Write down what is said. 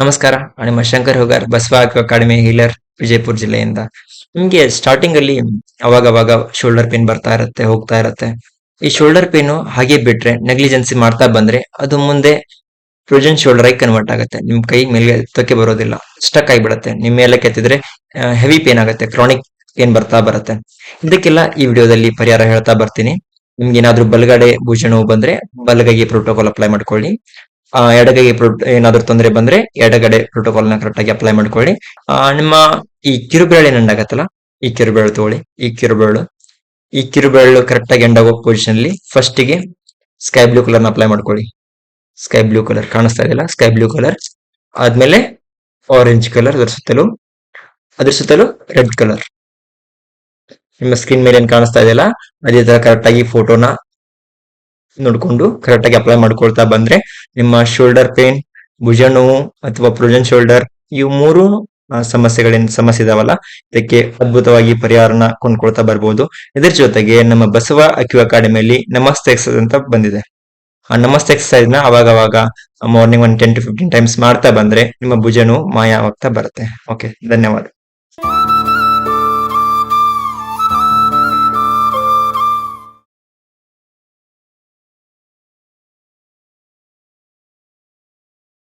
ನಮಸ್ಕಾರ. ನಿಮ್ಮ Shankar Hogar Basava academy healer, Vijayapura ಜಿಲ್ಲೆಯಿಂದ. ನಿಮ್ಗೆ ಸ್ಟಾರ್ಟಿಂಗ್ ಅಲ್ಲಿ ಅವಾಗ ಅವಾಗ ಶೋಲ್ಡರ್ ಪೇನ್ ಬರ್ತಾ ಇರುತ್ತೆ, ಹೋಗ್ತಾ ಇರುತ್ತೆ. ಈ ಶೋಲ್ಡರ್ ಪೇನ್ ಹಾಗೆ ಬಿಟ್ರೆ ನೆಗ್ಲಿಜೆನ್ಸಿ ಮಾಡ್ತಾ ಬಂದ್ರೆ ಅದು ಮುಂದೆ ಫ್ರೋಜನ್ ಶೋಲ್ಡರ್ ಆಗಿ ಕನ್ವರ್ಟ್ ಆಗುತ್ತೆ. ನಿಮ್ ಕೈ ಮೇಲೆ ಎತ್ತಕ್ಕೆ ಬರೋದಿಲ್ಲ. ಸ್ಟಕ್ ಆಗಿಬಿಡುತ್ತೆ. ನಿಮ್ ಮೇಲೆ ಕೆತ್ತಿದ್ರೆ ಹೆವಿ ಪೇನ್ ಆಗುತ್ತೆ. ಕ್ರಾನಿಕ್ ಪೇನ್ ಬರ್ತಾ ಬರುತ್ತೆ. ಇದಕ್ಕೆಲ್ಲ ಈ ವಿಡಿಯೋದಲ್ಲಿ ಪರಿಹಾರ ಹೇಳ್ತಾ ಬರ್ತೀನಿ. ನಿಮ್ಗೆ ಏನಾದ್ರೂ ಬಲಗಡೆ ಭುಜ ಬಂದ್ರೆ ಬಲಗೈಗೆ ಪ್ರೋಟೋಕಾಲ್ ಅಪ್ಲೈ ಮಾಡ್ಕೊಳ್ಳಿ. ಎಡಗೈಗೆ ಪ್ರೋ- ಏನಾದ್ರೂ ತೊಂದರೆ ಬಂದ್ರೆ ಎಡಗಡೆ ಪ್ರೋಟೋಕಾಲ್ನ ಕರೆಕ್ಟ್ ಆಗಿ ಅಪ್ಲೈ ಮಾಡ್ಕೊಳ್ಳಿ. ಆ, ನಿಮ್ಮ ಈ ಕಿರುಬೆರಳು ಏನಾಗತ್ತಲ್ಲ ಈ ಕಿರುಬೆರಳು ತಗೊಳ್ಳಿ. ಈ ಕಿರುಬೆರಳು. ಈ ಕಿರುಬೆರಳು ಕರೆಕ್ಟ್ ಆಗಿ ಎಂಡ್ ಆಗೋ ಪೊಸಿಷನ್ ಅಲ್ಲಿ ಫಸ್ಟ್ಗೆ ಸ್ಕೈ ಬ್ಲೂ ಕಲರ್ನ ಅಪ್ಲೈ ಮಾಡ್ಕೊಳ್ಳಿ. ಸ್ಕೈ ಬ್ಲೂ ಕಲರ್ ಕಾಣಿಸ್ತಾ ಇದೆಯಲ್ಲ ಸ್ಕೈ ಬ್ಲೂ ಕಲರ್ ಆದ್ಮೇಲೆ ಆರೆಂಜ್ ಕಲರ್ ಅದ್ರ ಸುತ್ತಲೂ ಅದ್ರ ಸುತ್ತಲೂ ರೆಡ್ ಕಲರ್ ನಿಮ್ಮ ಸ್ಕ್ರೀನ್ ಮೇಲೆ ಏನ್ ಕಾಣಿಸ್ತಾ ಇದೆಯಲ್ಲ? ಅದೇ ತರ ಕರೆಕ್ಟ್ ಆಗಿ ಫೋಟೋನ ನೋಡ್ಕೊಂಡು ಕರೆಕ್ಟ್ ಆಗಿ ಅಪ್ಲೈ ಮಾಡ್ಕೊಳ್ತಾ ಬಂದ್ರೆ ನಿಮ್ಮ ಶೋಲ್ಡರ್ ಪೇನ್ ಭುಜ ನೋವು ಅಥವಾ ಪ್ರೊಜನ್ ಶೋಲ್ಡರ್ ಇವು ಮೂರು ಸಮಸ್ಯೆಗಳಿಂದ ಸಮಸ್ಯೆ ಇದಾವಲ್ಲ? ಇದಕ್ಕೆ ಅದ್ಭುತವಾಗಿ ಪರಿಹಾರನ ಕೊಂಡ್ಕೊಳ್ತಾ ಬರ್ಬೋದು. ಇದರ ಜೊತೆಗೆ ನಮ್ಮ ಬಸವ ಅಕ್ಯೂ ಅಕಾಡೆಮಿಯಲ್ಲಿ ನಮಸ್ತೆ ಎಕ್ಸಸೈಸ್ ಅಂತ ಬಂದಿದೆ. ಆ ನಮಸ್ತೆ ಎಕ್ಸಸೈಸ್ನ ಅವಾಗ ಅವಾಗ ಮಾರ್ನಿಂಗ್ ಒಂದು ಟೆನ್ ಟು ಫಿಫ್ಟೀನ್ ಟೈಮ್ಸ್ ಮಾಡ್ತಾ ಬಂದ್ರೆ ನಿಮ್ಮ ಭುಜ ನೋವು ಮಾಯ ಆಗ್ತಾ ಬರುತ್ತೆ. ಓಕೆ ಧನ್ಯವಾದ.